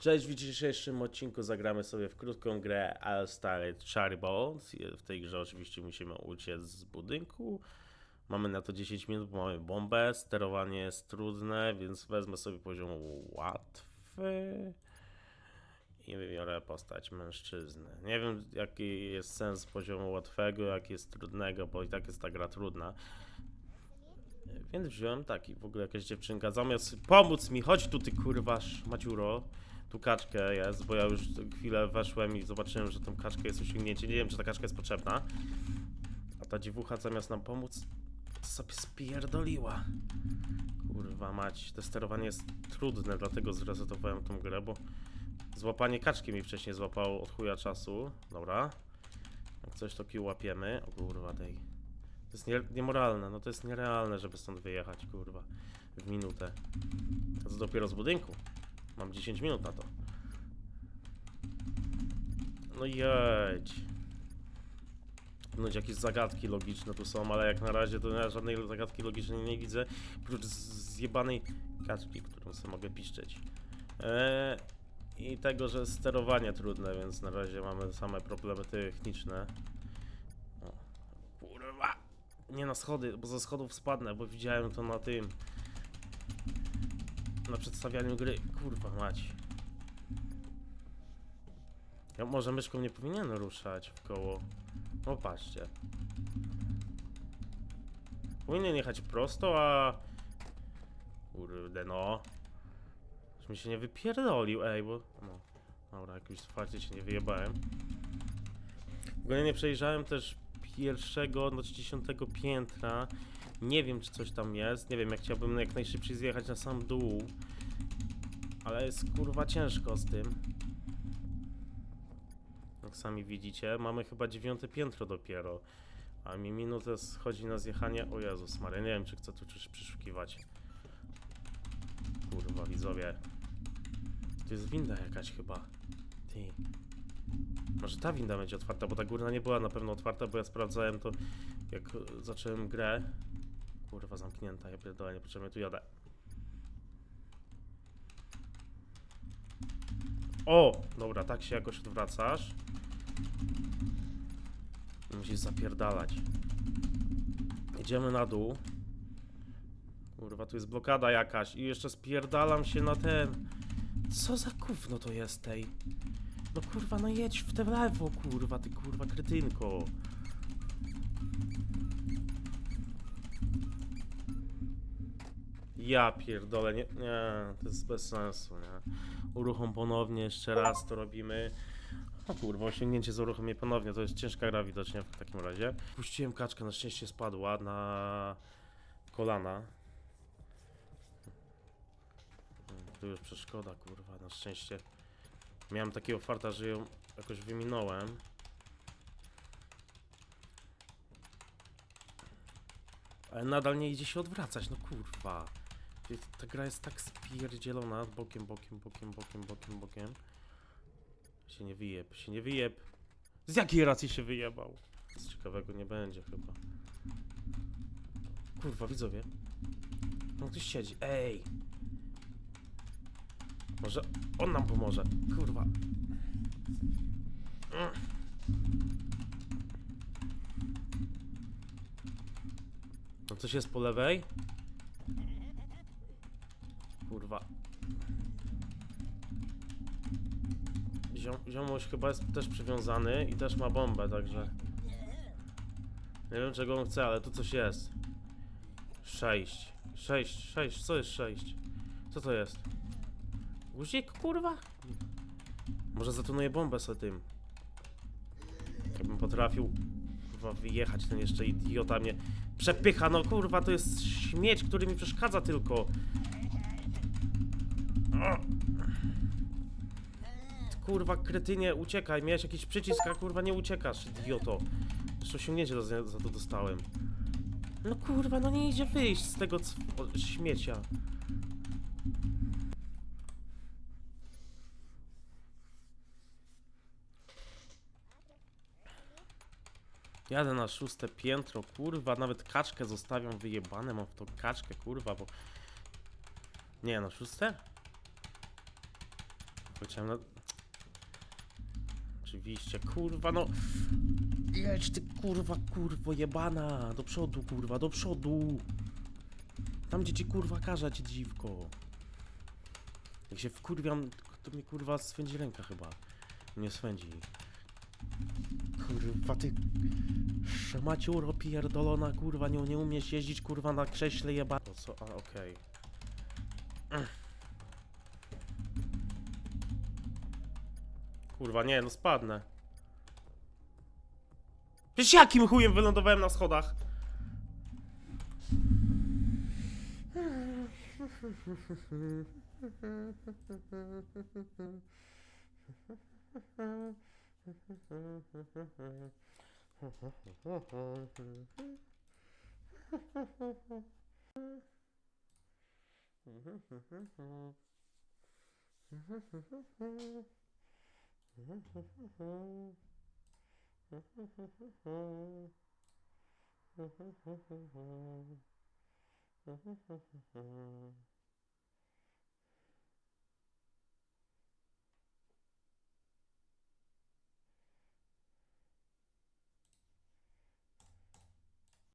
Cześć, w dzisiejszym odcinku zagramy sobie w krótką grę All Star Cherry Balls. W tej grze oczywiście musimy uciec z budynku. Mamy na to 10 minut, bo mamy bombę. Sterowanie jest trudne, więc wezmę sobie poziom łatwy. I wybiorę postać mężczyzny. Nie wiem, jaki jest sens poziomu łatwego, jaki jest trudnego, bo i tak jest ta gra trudna. Więc wziąłem taki, w ogóle jakaś dziewczynka, zamiast pomóc mi, chodź tu ty kurwasz, Maciuro, tu kaczkę jest, bo ja już chwilę weszłem i zobaczyłem, że tą kaczkę jest osiągnięcie, nie wiem czy ta kaczka jest potrzebna, a ta dziewucha zamiast nam pomóc, sobie spierdoliła. Kurwa mać, to sterowanie jest trudne, dlatego zresetowałem tą grę, bo złapanie kaczki mi wcześniej złapało od chuja czasu, dobra. Jak coś to kił łapiemy, o kurwa tej. To jest nie, niemoralne, no to jest nierealne, żeby stąd wyjechać, kurwa, w minutę. A to dopiero z budynku. Mam 10 minut na to. No jedź. No jakieś zagadki logiczne tu są, ale jak na razie to ja żadnej zagadki logicznej nie widzę, prócz zjebanej kaczki, którą sobie mogę piszczeć. Eee, I tego, że sterowanie trudne, więc na razie mamy same problemy techniczne. O, kurwa! Nie na schody, bo ze schodów spadnę, bo widziałem to na tym. Na przedstawianiu gry. Kurwa mać. Ja może myszką nie powinien ruszać w koło. O patrzcie. Powinien jechać prosto, a... Kurde no. Już mi się nie wypierdolił, ej, bo... No. Dobra, jakoś faktycznie się nie wyjebałem. W ogóle nie przejrzałem też pierwszego, znaczy dziesiątego piętra. Nie wiem, czy coś tam jest. Nie wiem, jak chciałbym jak najszybciej zjechać na sam dół. Ale jest kurwa ciężko z tym. Jak sami widzicie, mamy chyba dziewiąte piętro dopiero. A mi minutę schodzi na zjechanie. O Jezus Maria, nie wiem, czy chcę tu coś przeszukiwać. Kurwa, widzowie. To jest winda jakaś chyba. Ty. Może ta winda będzie otwarta, bo ta górna nie była na pewno otwarta, bo ja sprawdzałem to jak zacząłem grę. Kurwa, zamknięta, ja pierdolę, niepotrzebnie tu jadę. O! Dobra, tak się jakoś odwracasz. Musisz zapierdalać. Idziemy na dół. Kurwa, tu jest blokada jakaś i jeszcze spierdalam się na ten. Co za gówno to jest tej? No kurwa, no jedź w te lewo, kurwa, ty kurwa kretynko. Ja pierdolę, nie, nie, to jest bez sensu, nie. Uruchom ponownie, jeszcze raz to robimy. O kurwa, osiągnięcie z uruchomię ponownie, to jest ciężka gra widocznie w takim razie. Puściłem kaczkę, na szczęście spadła na kolana. Tu już przeszkoda, kurwa, na szczęście. Miałem takiego farta, że ją jakoś wyminąłem. Ale nadal nie idzie się odwracać, no kurwa. Ta gra jest tak spierdzielona, bokiem, bokiem, bokiem, bokiem, bokiem, bokiem. Się nie wyjeb, się nie wyjeb. Z jakiej racji się wyjebał? Nic ciekawego nie będzie chyba. Kurwa, widzowie. No ktoś siedzi, ej! Może on nam pomoże. Kurwa. Mm. No coś jest po lewej? Ziom, ziomuś chyba jest też przywiązany i też ma bombę, także... Nie wiem czego on chce, ale tu coś jest. Sześć. Sześć, sześć. Co jest sześć? Co to jest? Guzik, kurwa? Może zatunuję bombę sobie tym. Jakbym potrafił, kurwa, wyjechać, ten jeszcze idiota mnie przepycha, no kurwa, to jest śmieć, który mi przeszkadza tylko. O! Kurwa, kretynie, uciekaj, miałeś jakiś przycisk, a kurwa nie uciekasz, idioto. Jeszcze osiągnięcie za, za to dostałem. No kurwa, no nie idzie wyjść z tego o, śmiecia. Jadę na szóste piętro, kurwa, nawet kaczkę zostawiam wyjebane, mam w tą kaczkę, kurwa, bo... Nie, na szóste? Chciałem na... Oczywiście, kurwa, no... Jedź ty, kurwa, kurwo jebana! Do przodu, kurwa, do przodu! Tam, gdzie ci, kurwa, każe, ci dziwko. Jak się wkurwiam, to mnie, kurwa, swędzi ręka chyba. Nie swędzi. Kurwa, ty... Szmaciuro pierdolona, kurwa, nie, nie umiesz jeździć, kurwa, na krześle jeba... To co? A, okej. Kurwa, nie, no spadnę. Przecież jakim chujem wylądowałem na schodach? Mm-hmm.